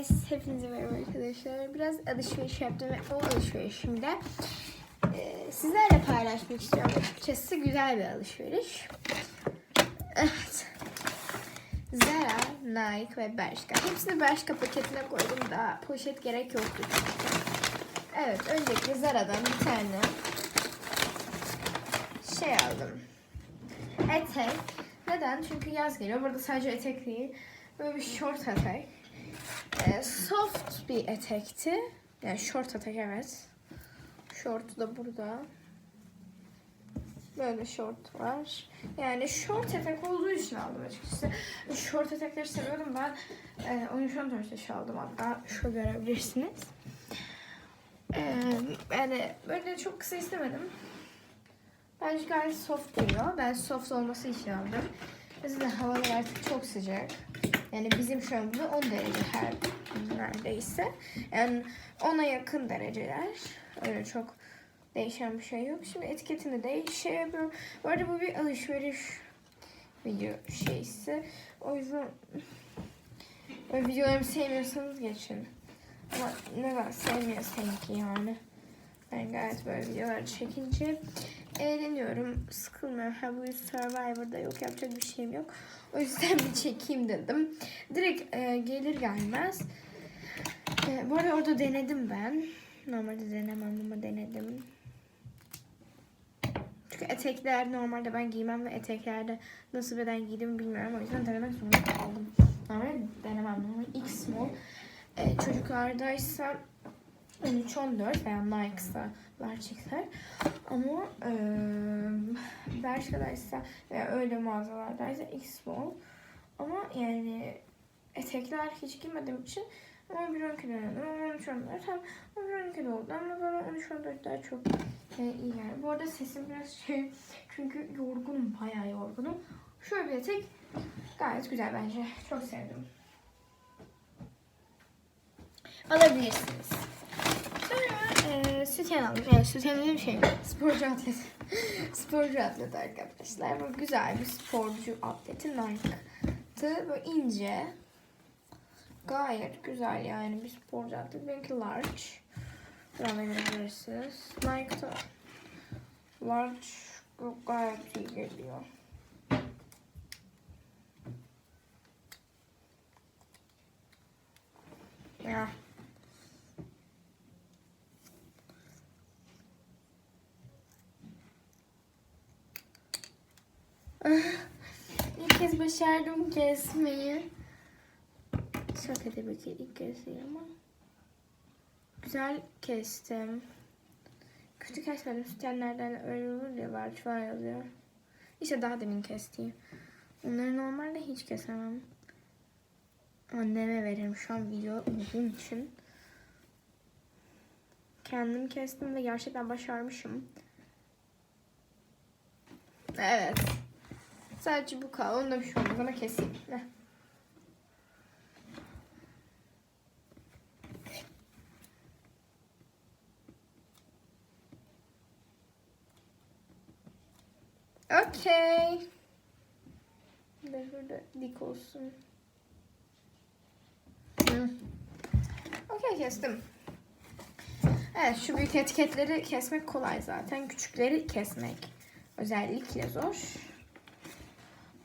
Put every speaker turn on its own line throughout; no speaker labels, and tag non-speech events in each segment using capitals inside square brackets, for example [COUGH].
Hepinize merhaba arkadaşlar. Biraz alışveriş yaptım ve o alışverişimde e, sizlerle paylaşmak istiyorum. Açıkçası güzel bir alışveriş. Evet. Zara, Nike ve Bershka. Hepsini Bershka paketine koydum da poşet gerek yoktu. Evet, öncelikle Zara'dan bir tane şey aldım. Etek. Neden? Çünkü yaz geliyor. Burada sadece etek değil. Böyle bir short etek. Ee, soft bir etekti. Yani short etek evet. Short da burada. Böyle short var. Yani short etek olduğu için aldım açıkçası. Short etekleri seviyorum ben. E, 13-14 yaş aldım hatta. Şu görebilirsiniz. Ee, yani böyle çok kısa istemedim. Bence gayet soft duruyor. Ben soft olması için aldım. Mesela havalar artık çok sıcak. Yani bizim şu an burada 10 derece her neredeyse. Yani 10'a yakın dereceler. Öyle çok değişen bir şey yok. Şimdi etiketini de şey yapıyorum. Bu arada bu bir alışveriş video şeysi. O yüzden böyle videolarımı sevmiyorsanız geçin. Ama neden sevmiyorsan ki yani. Ben gayet böyle videolar çekince eğleniyorum. Sıkılmıyorum. Ha bu Survivor'da yok yapacak bir şeyim yok. O yüzden [LAUGHS] bir çekeyim dedim. Direkt e, gelir gelmez. E, bu arada orada denedim ben. Normalde denemem ama denedim. Çünkü etekler normalde ben giymem ve eteklerde nasıl beden giydiğimi bilmiyorum. O yüzden denemek zorunda kaldım. Normalde denemem. Normal X small. E, çocuklardaysa 13-14 veya Nike'sa gerçekler. Ama e, Bershka'daysa veya öyle mağazalardaysa X small. Ama yani etekler hiç giymediğim için 11-12 denedim. Ama 13-14 tam 11-12 de oldu ama bana 13-14 daha çok e, iyi geldi. Bu arada sesim biraz şey çünkü yorgunum bayağı yorgunum. Şöyle bir etek gayet güzel bence. Çok sevdim. Alabilirsiniz. E, sütyen aldım. Yani sütyen dediğim şey sporcu atlet. [LAUGHS] sporcu atlet arkadaşlar. Bu güzel bir sporcu atleti Nike'tı. Böyle ince. Gayet güzel yani bir sporcu atlet. Benimki large. Buradan görebilirsiniz. Nike'da large gayet iyi geliyor. Ya. İlk kez başardım kesmeyi. Şaka tabii ki ilk kez değil ama. Güzel kestim. Kötü kesmedim. Sütyenlerden öyle olur ya var falan yazıyor. İşte daha demin kestiğim. Onları normalde hiç kesemem. Anneme veririm şu an video olduğum için. Kendim kestim ve gerçekten başarmışım. Evet. Sadece bu kaldı. Onu da bir şey ama keseyim. Heh. Okey. De şurada dik olsun. Okey kestim. Evet şu büyük etiketleri kesmek kolay zaten. Küçükleri kesmek özellikle zor.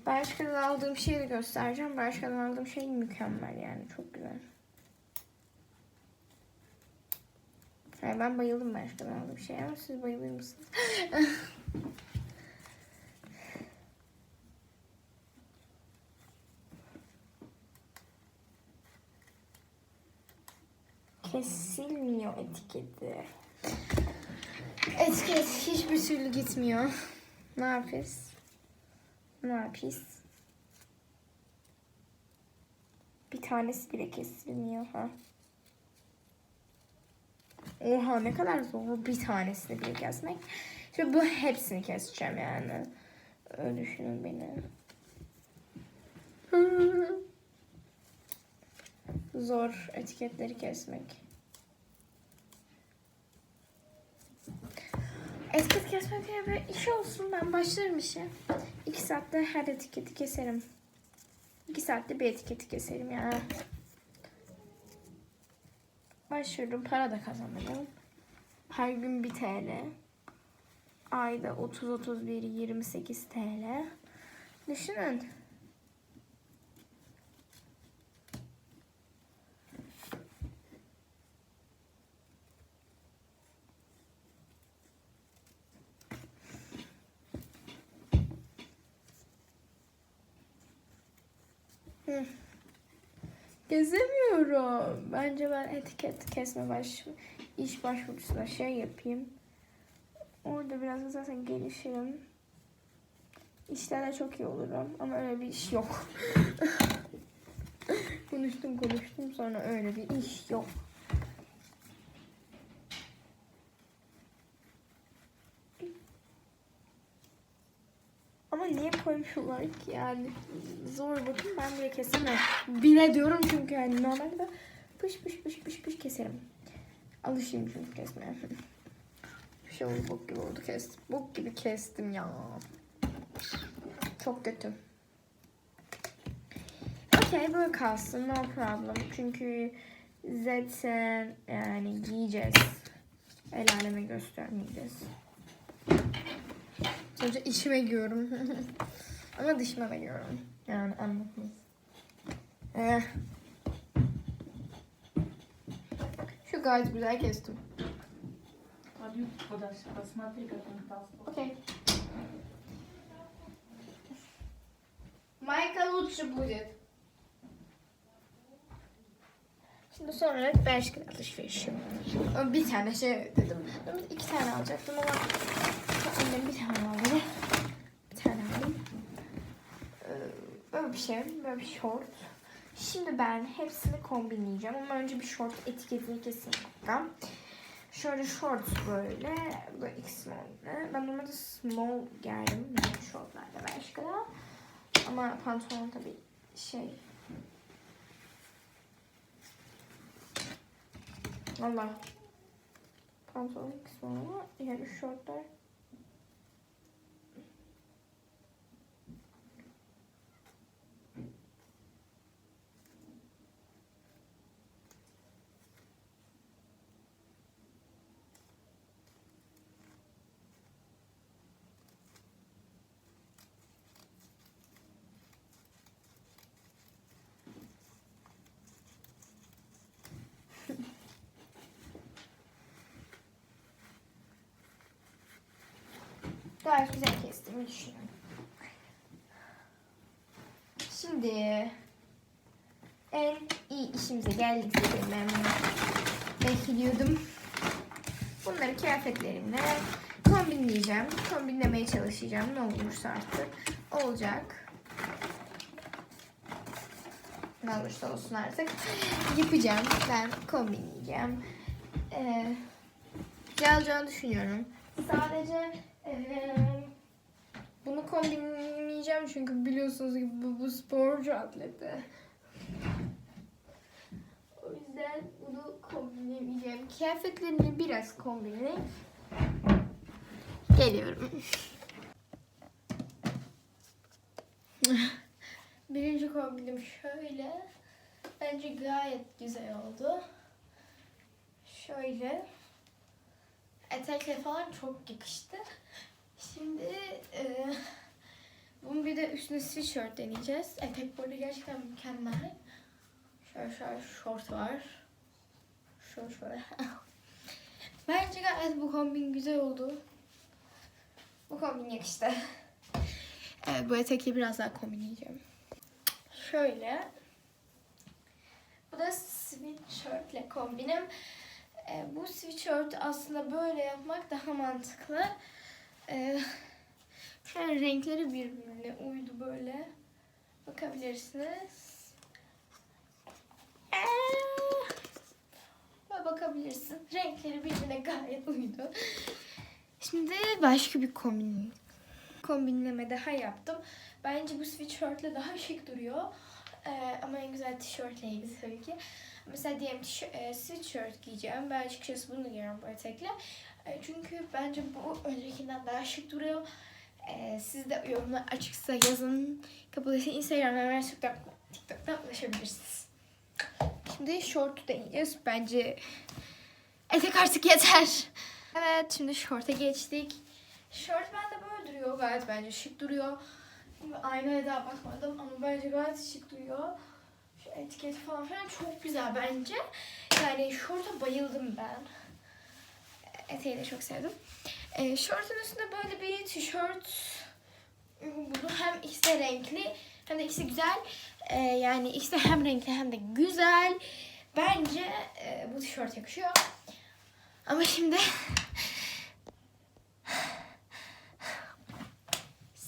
Bershka'dan aldığım şeyi de göstereceğim. Bershka'dan aldığım şey mükemmel yani çok güzel. Yani ben bayıldım Bershka'dan aldığım şeye ama siz bayılır mısınız? [LAUGHS] Kesilmiyor etiketi. Etiket hiçbir türlü gitmiyor. Ne yapıyoruz? Ne yapıyoruz? Bir tanesi bile kesilmiyor ha. Oha ne kadar zor bir tanesini bile kesmek. Şimdi bu hepsini keseceğim yani. Öyle düşünün beni. [LAUGHS] Zor etiketleri kesmek. Etiket kesmek diye bir iş olsun. Ben başlarım işe. İki saatte her etiketi keserim. İki saatte bir etiketi keserim ya. Başlıyorum. Para da kazanırım. Her gün 1 TL. Ayda 30-31 28 TL. Düşünün. Gezemiyorum. Bence ben etiket kesme baş iş başvurusuna şey yapayım. Orada biraz zaten gelişirim. İşlerde çok iyi olurum ama öyle bir iş yok. [LAUGHS] konuştum konuştum sonra öyle bir iş yok. Koymuşlar ki yani zor bakın ben bile kesemem. Bile diyorum çünkü yani normalde pış pış pış pış pış keserim. Alışayım çünkü kesmeye. Bir şey oldu bok gibi oldu kestim. Bok gibi kestim ya. Çok kötü. Okey böyle kalsın no problem. Çünkü zaten yani giyeceğiz. El aleme göstermeyeceğiz. Sonuçta içime giyiyorum. [LAUGHS] Ama dışıma da giyiyorum. Yani anlatmayız. Eh. Şu gayet güzel kestim.
Adieu, подальше, посмотри, как он толстой.
Окей. Майка лучше будет. Şimdi sonra Bershka alışverişi. Bir tane şey dedim. Ben iki tane alacaktım ama bir şey, böyle bir short. Şimdi ben hepsini kombinleyeceğim ama önce bir short etiketini kesin yapacağım. Şöyle short böyle. Bu da X small. Ben normalde small giyerdim. Yani shortlarda başka da. Ama pantolon tabii şey. Valla. Pantolon X small ama yani shortlar. Gayet güzel kestiğimi düşünüyorum. Şimdi en iyi işimize geldik zaten ben bekliyordum. Bunları kıyafetlerimle kombinleyeceğim. Kombinlemeye çalışacağım. Ne olursa artık olacak. Ne olursa olsun artık. Yapacağım. Ben kombinleyeceğim. Ee, güzel düşünüyorum. Sadece ee, bunu kombinleyeceğim çünkü biliyorsunuz ki bu, bu sporcu atleti. O yüzden bunu kombinleyeceğim. Kıyafetlerini biraz kombinleyip geliyorum. [LAUGHS] Birinci kombinim şöyle. Bence gayet güzel oldu. Şöyle. Etekle falan çok yakıştı. Şimdi e, bunun bir de üstüne sweatshirt deneyeceğiz. Etek böyle gerçekten mükemmel. Şöyle şöyle short var. Şöyle şöyle. [LAUGHS] Bence gayet bu kombin güzel oldu. Bu kombin yakıştı. [LAUGHS] Evet bu etekle biraz daha kombinleyeceğim. Şöyle. Bu da sweatshirtle kombinim. E, bu sweatshirt aslında böyle yapmak daha mantıklı. E, şöyle renkleri birbirine uydu böyle. Bakabilirsiniz. E, böyle bakabilirsin. Renkleri birbirine gayet uydu. Şimdi başka bir kombin kombinleme daha yaptım. Bence bu sweatshirtle daha şık duruyor. Ee, ama en güzel tişörtleydi tabii ki. Mesela diyelim tişö- e, sweatshirt giyeceğim. Ben açıkçası bunu giyiyorum bu etekle. E, çünkü bence bu öncekinden daha şık duruyor. E, siz de yorumlar açıksa yazın. Kapalıysa Instagram ve TikTok, TikTok'tan ulaşabilirsiniz. Şimdi şortu deneyeceğiz. Bence etek artık yeter. Evet şimdi şorta geçtik. Şort bende böyle duruyor. Gayet bence şık duruyor. Aynaya daha bakmadım ama bence gayet şık duruyor. Şu etiketi falan filan çok güzel bence. Yani şorta bayıldım ben. Eteği de çok sevdim. Ee, şortun üstünde böyle bir tişört buldum. Hem ikisi de renkli hem de ikisi güzel. Ee, yani ikisi de hem renkli hem de güzel. Bence e, bu tişört yakışıyor. Ama şimdi [LAUGHS]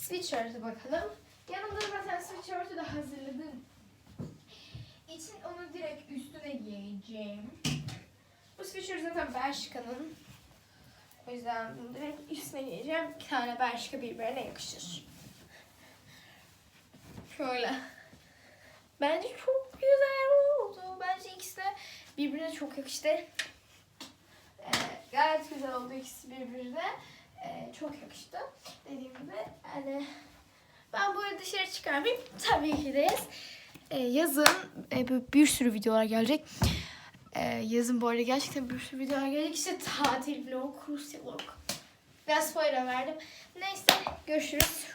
sweatshirt'e bakalım. Yanımda zaten sweatshirt'ü de hazırladım. İçin onu direkt üstüne giyeceğim. Bu sweatshirt zaten Bershka'nın. O yüzden bunu direkt üstüne giyeceğim. Bir tane Bershka birbirine yakışır. Şöyle. Bence çok güzel oldu. Bence ikisi de birbirine çok yakıştı. Ee, gayet güzel oldu ikisi birbirine. Ee, çok yakıştı. Dediğim gibi yani ben arada dışarı çıkarmayayım. Tabii ki de ee, yazın e, böyle bir sürü videolar gelecek. Ee, yazın bu arada gerçekten bir sürü videolar gelecek. İşte tatil vlog, Rusya vlog. Biraz spoiler verdim. Neyse görüşürüz.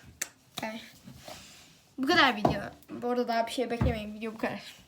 Bye. Bu kadar video. Bu arada daha bir şey beklemeyin. Video bu kadar.